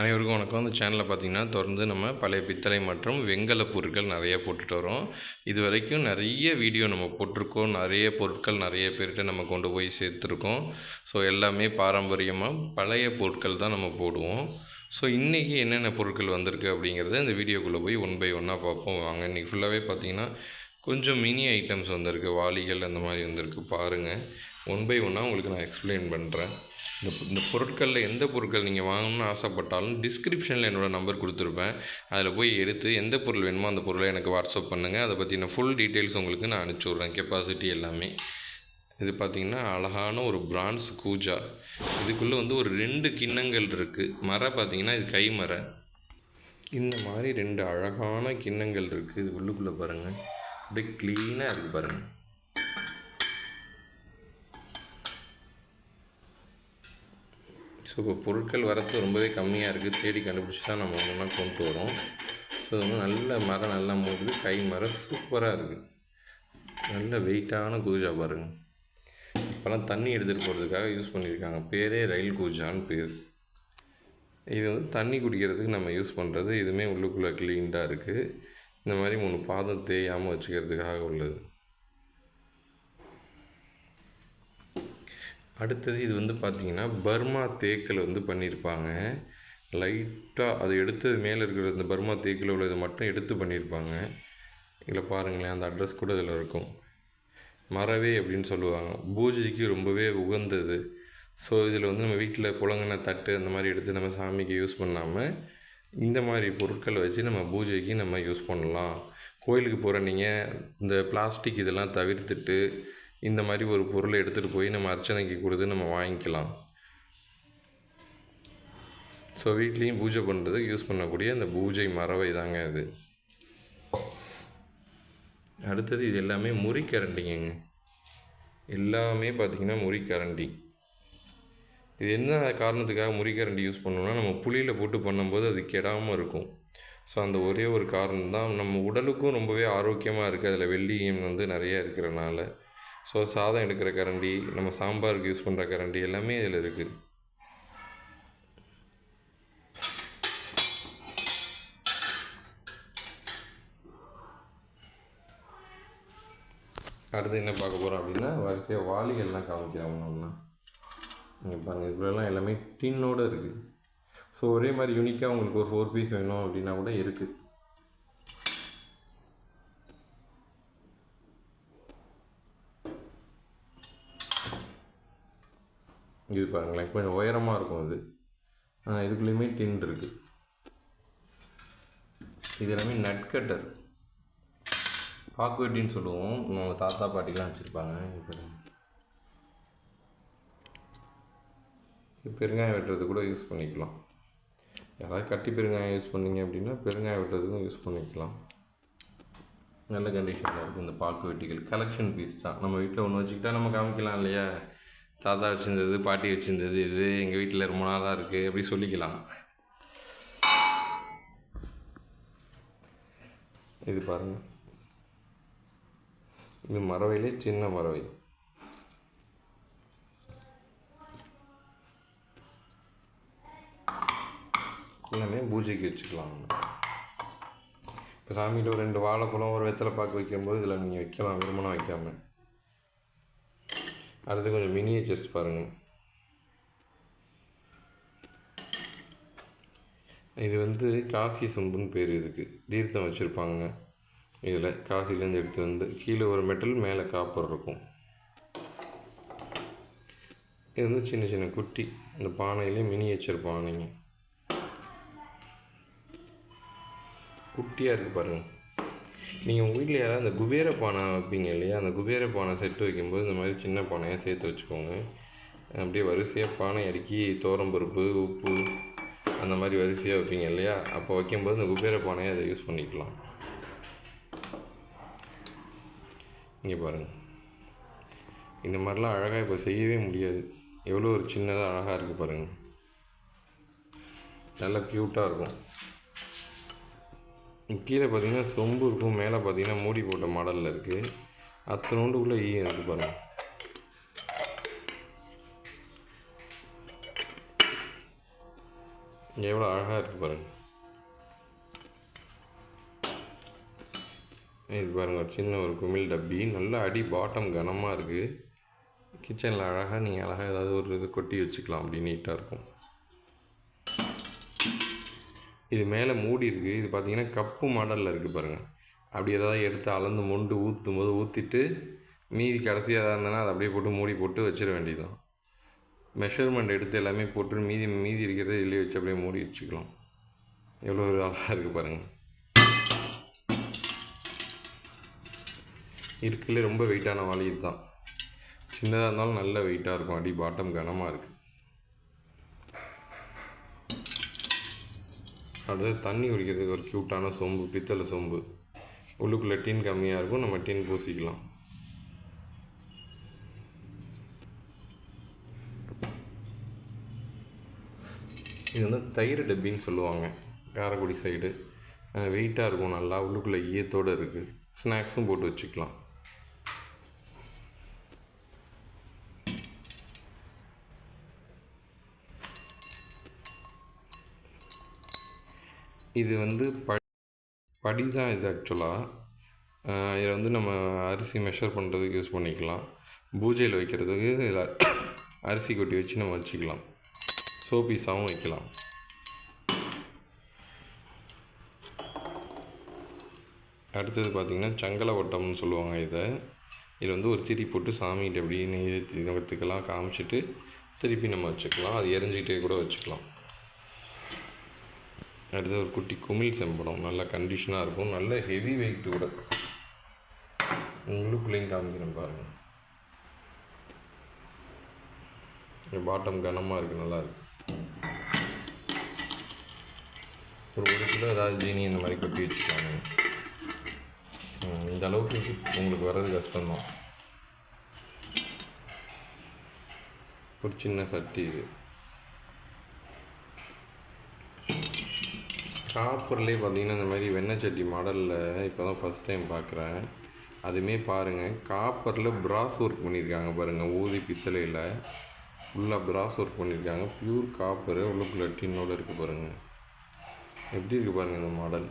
அனைவருக்கும் வணக்கம். இந்த சேனலில் பார்த்தீங்கன்னா தொடர்ந்து நம்ம பழைய பித்தளை மற்றும் வெங்கல பொருட்கள் நிறைய போட்டுட்டு வரோம். இது வரைக்கும் நிறைய வீடியோ நம்ம போட்டிருக்கோம். நிறைய பொருட்கள் நிறைய பேர்கிட்ட நம்ம கொண்டு போய் சேர்த்துருக்கோம். ஸோ எல்லாமே பாரம்பரியமாக பழைய பொருட்கள் தான் நம்ம போடுவோம். ஸோ இன்றைக்கி என்னென்ன பொருட்கள் வந்திருக்கு அப்படிங்கிறத இந்த வீடியோக்குள்ளே போய் ஒன் பை ஒன்னாக பார்ப்போம். வாங்க இன்றைக்கி ஃபுல்லாகவே பார்த்தீங்கன்னா கொஞ்சம் மினி ஐட்டம்ஸ் வந்திருக்கு. வாளிகள் அந்த மாதிரி வந்திருக்கு. பாருங்கள் ஒன் பை ஒன்னாக உங்களுக்கு நான் எக்ஸ்பிளைன் பண்ணுறேன் இந்த இந்த பொருட்களில் எந்த பொருட்கள் நீங்கள் வாங்கணும்னு ஆசைப்பட்டாலும் டிஸ்கிரிப்ஷனில் என்னோடய நம்பர் கொடுத்துருப்பேன். அதில் போய் எடுத்து எந்த பொருள் வேணுமோ அந்த பொருளை எனக்கு வாட்ஸ்அப் பண்ணுங்கள் அதை பற்றின ஃபுல் டீட்டெயில்ஸ் உங்களுக்கு நான் அனுப்பிச்சி விட்றேன். கெப்பாசிட்டி எல்லாமே. இது பார்த்திங்கன்னா அழகான ஒரு பிரான்ஸ் கூஜா. இதுக்குள்ளே வந்து ஒரு ரெண்டு கிண்ணங்கள் இருக்குது மர பார்த்திங்கன்னா இது கை மரம் இந்த மாதிரி ரெண்டு அழகான கிண்ணங்கள் இருக்குது இது உள்ளுக்குள்ளே பாருங்கள் அப்படியே க்ளீனாக இருக்குது பாருங்கள் ஸோ இப்போ பொருட்கள் வரத்து ரொம்பவே கம்மியாக இருக்குது தேடி கண்டுபிடிச்சி தான் நம்ம ஒன்றா கொண்டு வரோம். ஸோ வந்து நல்ல மரம் நல்லா மூடுது. கை மரம் சூப்பராக இருக்குது நல்ல வெயிட்டான கூஜா பாருங்கள் இப்போலாம் தண்ணி எடுத்துகிட்டு போகிறதுக்காக யூஸ் பண்ணியிருக்காங்க. பேரே ரயில் கூஜான்னு பேர். இது வந்து தண்ணி குடிக்கிறதுக்கு நம்ம யூஸ் பண்ணுறது இதுவுமே உள்ளுக்குள்ளே க்ளீன்டாக இருக்குது இந்த மாதிரி மூணு பாதம் தேயாமல் வச்சுக்கிறதுக்காக உள்ளது. அடுத்தது இது வந்து பார்த்திங்கன்னா பர்மா தேக்கில் வந்து பண்ணியிருப்பாங்க லைட்டாக அது எடுத்தது மேலே இருக்கிற இந்த பர்மா தேக்கில் உள்ளது மட்டும் எடுத்து பண்ணியிருப்பாங்க இதில் பாருங்களேன் அந்த அட்ரஸ் கூட இதில் இருக்கும். மரவே அப்படின்னு சொல்லுவாங்க. பூஜைக்கு ரொம்பவே உகந்தது. ஸோ இதில் வந்து நம்ம வீட்டில் புழங்கின தட்டு அந்த மாதிரி எடுத்து நம்ம சாமிக்கு யூஸ் பண்ணாமல் இந்த மாதிரி பொருட்களை வச்சு நம்ம பூஜைக்கு நம்ம யூஸ் பண்ணலாம். கோயிலுக்கு போகிற நீங்கள் இந்த பிளாஸ்டிக் இதெல்லாம் தவிர்த்துட்டு இந்த மாதிரி ஒரு பொருளை எடுத்துகிட்டு போய் நம்ம அர்ச்சனைக்கு கொடுத்து நம்ம வாங்கிக்கலாம். ஸோ வீட்லேயும் பூஜை பண்ணுறதுக்கு யூஸ் பண்ணக்கூடிய அந்த பூஜை மரவை தாங்க இது. அடுத்தது இது எல்லாமே முறிக்கரண்டிங்க எல்லாமே பார்த்திங்கன்னா முறிக்கரண்டி இது என்ன காரணத்துக்காக முறிக்கரண்டி யூஸ் பண்ணோம்னா நம்ம புளியில் போட்டு பண்ணும்போது அது கெடாமல் இருக்கும். ஸோ அந்த ஒரே ஒரு காரணம் தான் நம்ம உடலுக்கும் ரொம்பவே ஆரோக்கியமாக இருக்குது அதில் வெள்ளியம் வந்து நிறைய இருக்கிறனால. ஸோ சாதம் எடுக்கிற கரண்டி நம்ம சாம்பாருக்கு யூஸ் பண்ணுற கரண்டி எல்லாமே இதில் இருக்குது அடுத்து என்ன பார்க்க போகிறோம் அப்படின்னா வரிசையாக வாளிகள்லாம் காமிக்கிறோம் நம்ம இங்கே பாருங்கள் இதுக்குள்ளெல்லாம் எல்லாமே டின்னோடு இருக்குது ஸோ ஒரே மாதிரி யூனிக்காக உங்களுக்கு ஒரு ஃபோர் பீஸ் வேணும் அப்படின்னா கூட இருக்குது இது பாருங்களேன். கொஞ்சம் உயரமாக இருக்கும் இது. இதுக்குள்ளேயுமே டின் இருக்குது இது எல்லாமே நட்கட்டர் பாக்குவெட்டின்னு சொல்லுவோம். நம்ம தாத்தா பாட்டிலாம் வச்சுருப்பாங்க. இப்போ பெருங்காயம் வெட்டுறது கூட யூஸ் பண்ணிக்கலாம். யாராவது கட்டி பெருங்காயம் யூஸ் பண்ணீங்க அப்படின்னா பெருங்காயம் வெட்டுறதுக்கும் யூஸ் பண்ணிக்கலாம். நல்ல கண்டிஷனில் இருக்குது இந்த பாக்கு வெட்டிகள் கலெக்ஷன் பீஸ் தான். நம்ம வீட்டில் ஒன்று வச்சுக்கிட்டா நம்ம காமிக்கலாம் இல்லையா? தாத்தா வச்சுருந்தது பாட்டி வச்சுருந்தது இது எங்கள் வீட்டில் ரொம்ப நாளாக இருக்குது அப்படி சொல்லிக்கலாம். இது பாருங்கள் இது மரவையிலே சின்ன மரவை. எல்லாமே பூஜைக்கு வச்சுக்கலாம். இப்போ சாமியில் ஒரு ரெண்டு வாழைப்பழம் ஒரு வெத்தலை பாக்கு வைக்கும்போது இதில் நீங்கள் வைக்கலாம் விரும்பணும் வைக்காமல் அடுத்து கொஞ்சம் மினியேச்சர்ஸ் பாருங்கள் இது வந்து காசி சொம்புன்னு பேர் இதுக்கு. தீர்த்தம் வச்சுருப்பாங்க. இதில் காசிலேருந்து எடுத்து வந்து கீழே ஒரு மெட்டல் மேலே காப்பர் இருக்கும். இது வந்து சின்ன சின்ன குட்டி. இந்த பானையிலே மினியேச்சர் பானைங்க. குட்டியாக இருக்குது பாருங்கள் நீங்கள் உங்கள் வீட்டில் யாராவது அந்த குபேர பானை வைப்பீங்க இல்லையா? அந்த குபேர பானை செட்டு வைக்கும்போது இந்த மாதிரி சின்ன பானையாக சேர்த்து வச்சுக்கோங்க. அப்படியே வரிசையாக பானை அடுக்கி பருப்பு உப்பு அந்த மாதிரி வரிசையாக வைப்பீங்க இல்லையா? அப்போ வைக்கும்போது இந்த குபேர பானையை அதை யூஸ் பண்ணிக்கலாம். இங்கே பாருங்கள் இந்த மாதிரிலாம் அழகாக இப்போ செய்யவே முடியாது. எவ்வளோ ஒரு சின்னதாக அழகாக இருக்குது பாருங்கள் நல்லா க்யூட்டாக இருக்கும். கீழே பார்த்தீங்கன்னா சொம்பு இருக்கும் மேலே பார்த்தீங்கன்னா மூடி போட்ட மாடலில் இருக்குது அத்தனோண்டுக்குள்ளே ஈயம் இருக்குது பாருங்கள் எவ்வளோ அழகாக இருக்குது பாருங்கள் இது பாருங்கள் சின்ன ஒரு குமிழ் டப்பி. நல்ல அடி பாட்டம் கனமாக இருக்குது கிச்சனில் அழகாக நீங்கள் அழகாக ஏதாவது ஒரு இது கொட்டி வச்சுக்கலாம் அப்படி நீட்டாக இருக்கும். இது மேலே மூடி இருக்குது இது பார்த்தீங்கன்னா கப்பு மாடலில் இருக்குது பாருங்கள் அப்படி ஏதாவது எடுத்து அளந்து மொண்டு ஊற்றும் போது ஊற்றிட்டு மீதி கடைசியாக எதாவது இருந்ததுன்னா அதை அப்படியே போட்டு மூடி போட்டு வச்சிட வேண்டியதுதான். மெஷர்மெண்ட் எடுத்து எல்லாமே போட்டு மீதி மீதி இருக்கிறத இதுலேயே வச்சு அப்படியே மூடி வச்சுக்கலாம். எவ்வளோ ஒரு அழகாக இருக்குது பாருங்கள் இருக்குல்ல ரொம்ப வெயிட்டான வாலி இதுதான் சின்னதாக இருந்தாலும் நல்ல வெயிட்டாக இருக்கும். அடி பாட்டம் கனமாக இருக்குது அடுத்தது தண்ணி குடிக்கிறதுக்கு ஒரு க்யூட்டான சொம்பு பித்தளை சொம்பு. உள்ளுக்குள்ளே டின் கம்மியாக இருக்கும் நம்ம டின் பூசிக்கலாம். இது வந்து தயிர் டப்பின்னு சொல்லுவாங்க காரைக்குடி சைடு வெயிட்டாக இருக்கும் நல்லா உள்ளுக்குள்ளே ஈயத்தோடு இருக்குது ஸ்நாக்ஸும் போட்டு வச்சுக்கலாம். இது வந்து ப படி தான் இது ஆக்சுவலாக இதில் வந்து நம்ம அரிசி மெஷர் பண்ணுறதுக்கு யூஸ் பண்ணிக்கலாம். பூஜையில் வைக்கிறதுக்கு இதில் அரிசி கொட்டி வச்சு நம்ம வச்சுக்கலாம். சோபீஸாகவும் வைக்கலாம். அடுத்தது பார்த்திங்கன்னா சங்கல வட்டம்னு சொல்லுவாங்க இதை. இதில் வந்து ஒரு திரி போட்டு சாமிகிட்ட அப்படியே நெய் காமிச்சிட்டு திருப்பி நம்ம வச்சுக்கலாம். அது எரிஞ்சிக்கிட்டே கூட வச்சுக்கலாம். அடுத்து ஒரு குட்டி குமிழ் செம்படம். நல்ல கண்டிஷனாக இருக்கும். நல்ல ஹெவி வெயிட் கூட. உங்களுக்குள்ளேயும் காமிக்கிறேன் பாருங்கள் பாட்டம் கனமாக இருக்குது நல்லா இருக்குது ஒரு ஒரு கிலோ ஏதாவது ஜீனி இந்த மாதிரி கொட்டி வச்சுக்கலாங்க இந்த அளவுக்கு உங்களுக்கு வர்றது கஷ்டம்தான். ஒரு சின்ன சட்டி இது. காப்பர்லேயே பார்த்தீங்கன்னா இந்த மாதிரி வெண்ணெய் சட்டி மாடலில் இப்போ தான் ஃபஸ்ட் டைம் பார்க்குறேன். அதுவுமே பாருங்கள் காப்பரில் ப்ராஸ் ஒர்க் பண்ணியிருக்காங்க பாருங்கள் ஊதி பித்தளையில். ஃபுல்லாக ப்ராஸ் ஒர்க் பண்ணியிருக்காங்க ப்யூர் காப்பரு உள்ளுக்குள்ள டின்னோடு இருக்குது பாருங்கள் எப்படி இருக்குது பாருங்கள் இந்த மாடல்?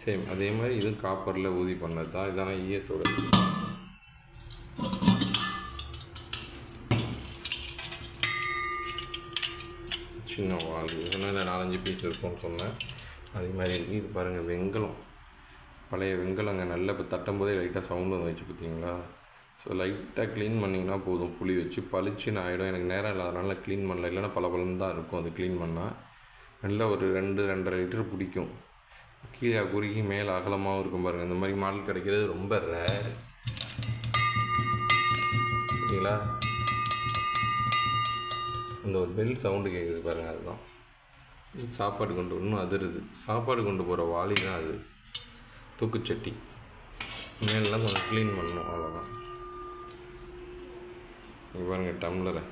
சேம் அதே மாதிரி இது காப்பரில் ஊதி பண்ணது தான் இதான ஈயத்தோட. சின்ன வால் இதெல்லாம் நாலஞ்சு பீஸ் இருக்கும்னு சொன்னேன். அதே மாதிரி இருக்குது இது பாருங்கள் வெங்கலம். பழைய வெங்கலங்க நல்ல இப்போ தட்டும் போதே லைட்டாக சவுண்டு வந்துச்சு பார்த்தீங்களா ஸோ லைட்டாக க்ளீன் பண்ணிங்கன்னா போதும். புளி வச்சு பளிச்சுன்னு ஆகிடும் எனக்கு நேரம் இல்லாதனால க்ளீன் பண்ணல. இல்லைன்னா பல தான் இருக்கும். அது க்ளீன் பண்ணால் நல்ல ஒரு ரெண்டு ரெண்டரை லிட்டர் பிடிக்கும். கீழே குறுகி மேலே அகலமாகவும் இருக்கும் பாருங்கள் இந்த மாதிரி மாடல் கிடைக்கிறது ரொம்ப ரேர் சரிங்களா இந்த ஒரு பெல் சவுண்டு கேட்குது பாருங்கள் அதுதான். சாப்பாடு கொண்டு இன்னும் அதிருது சாப்பாடு கொண்டு போகிற வாளி தான் அது. தூக்குச்சட்டி மேலெலாம் கொஞ்சம் க்ளீன் பண்ணணும் அவ்வளோதான் இங்கே பாருங்கள் டம்ளரை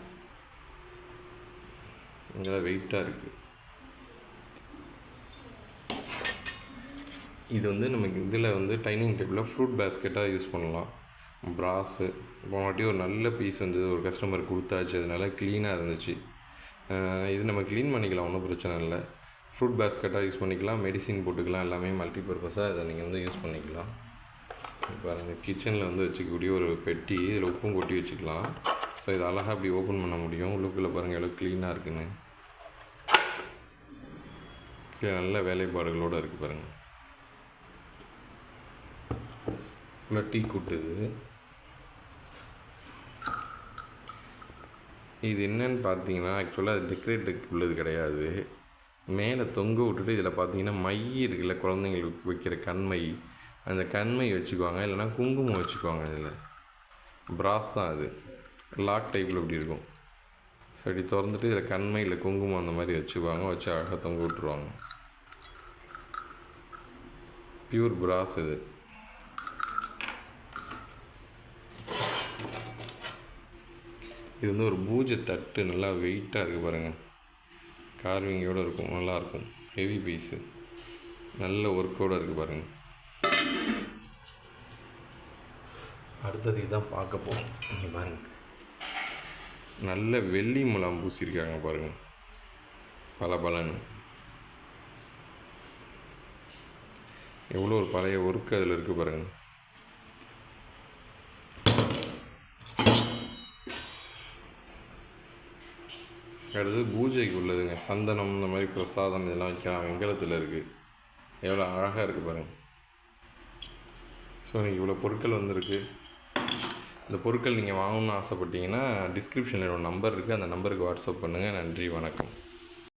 இங்கே வெயிட்டாக இருக்குது இது வந்து நமக்கு இதில் வந்து டைனிங் டேபிளில் ஃப்ரூட் பேஸ்கெட்டாக யூஸ் பண்ணலாம். ப்ராஸு போனவாட்டி ஒரு நல்ல பீஸ் வந்து ஒரு கஸ்டமர் கொடுத்தாச்சு அதனால க்ளீனாக இருந்துச்சு. இது நம்ம க்ளீன் பண்ணிக்கலாம் ஒன்றும் பிரச்சனை இல்லை. ஃப்ரூட் பேஸ்கெட்டாக யூஸ் பண்ணிக்கலாம் மெடிசின் போட்டுக்கலாம் எல்லாமே மல்டி பர்பஸாக இதை நீங்கள் வந்து யூஸ் பண்ணிக்கலாம். இப்போ அந்த கிச்சனில் வந்து வச்சுக்கக்கூடிய ஒரு பெட்டி இதில் உப்பும் கொட்டி வச்சுக்கலாம். ஸோ இதை அழகாக அப்படி ஓப்பன் பண்ண முடியும். உள்ளுக்குள்ளே பாருங்கள் எவ்வளோ க்ளீனாக இருக்குன்னு. கீழே நல்ல வேலைப்பாடுகளோடு இருக்குது பாருங்கள் ஃபுல்லாக டீ கூட்டுது. இது என்னன்னு பார்த்தீங்கன்னா ஆக்சுவலாக அது டெக்கரேட்டுக்கு உள்ளது கிடையாது. மேலே தொங்க விட்டுட்டு இதில் பார்த்தீங்கன்னா மை இருக்குல்ல குழந்தைங்களுக்கு வைக்கிற கண்மை. அந்த கண்மை வச்சுக்குவாங்க இல்லைன்னா குங்குமம் வச்சுக்குவாங்க இதில். ப்ராஸ் தான் அது. லாக் டைப்பில் இப்படி இருக்கும். சரி திறந்துட்டு இதில் கண்மை இல்லை குங்குமம் அந்த மாதிரி வச்சுக்குவாங்க வச்சு அழகாக தொங்க விட்டுருவாங்க. பியூர் பிராஸ் இது. இது வந்து ஒரு பூஜை தட்டு நல்லா வெயிட்டாக இருக்குது பாருங்கள் கார்விங்கோடு இருக்கும் நல்லாயிருக்கும் ஹெவி பீஸு நல்ல ஒர்க்கோடு இருக்குது பாருங்கள் அடுத்தது இதுதான் பார்க்க போகிறோம் நீங்கள் பாருங்கள் நல்ல வெள்ளி முலாம் பூசியிருக்காங்க பாருங்கள் பல பலன்னு. எவ்வளோ ஒரு பழைய ஒர்க்கு அதில் இருக்குது பாருங்கள் அடுத்தது பூஜைக்கு உள்ளதுங்க. சந்தனம் இந்த மாதிரி பிரசாதம் இதெல்லாம் வைக்கலாம் வெங்கலத்தில் இருக்குது எவ்வளோ அழகாக இருக்குது பாருங்கள் ஸோ நீங்கள் இவ்வளோ பொருட்கள் வந்திருக்கு. இந்த பொருட்கள் நீங்கள் வாங்கணும்னு ஆசைப்பட்டீங்கன்னா டிஸ்கிரிப்ஷனில் ஒரு நம்பர் இருக்குது அந்த நம்பருக்கு வாட்ஸ்அப் பண்ணுங்கள் நன்றி வணக்கம்.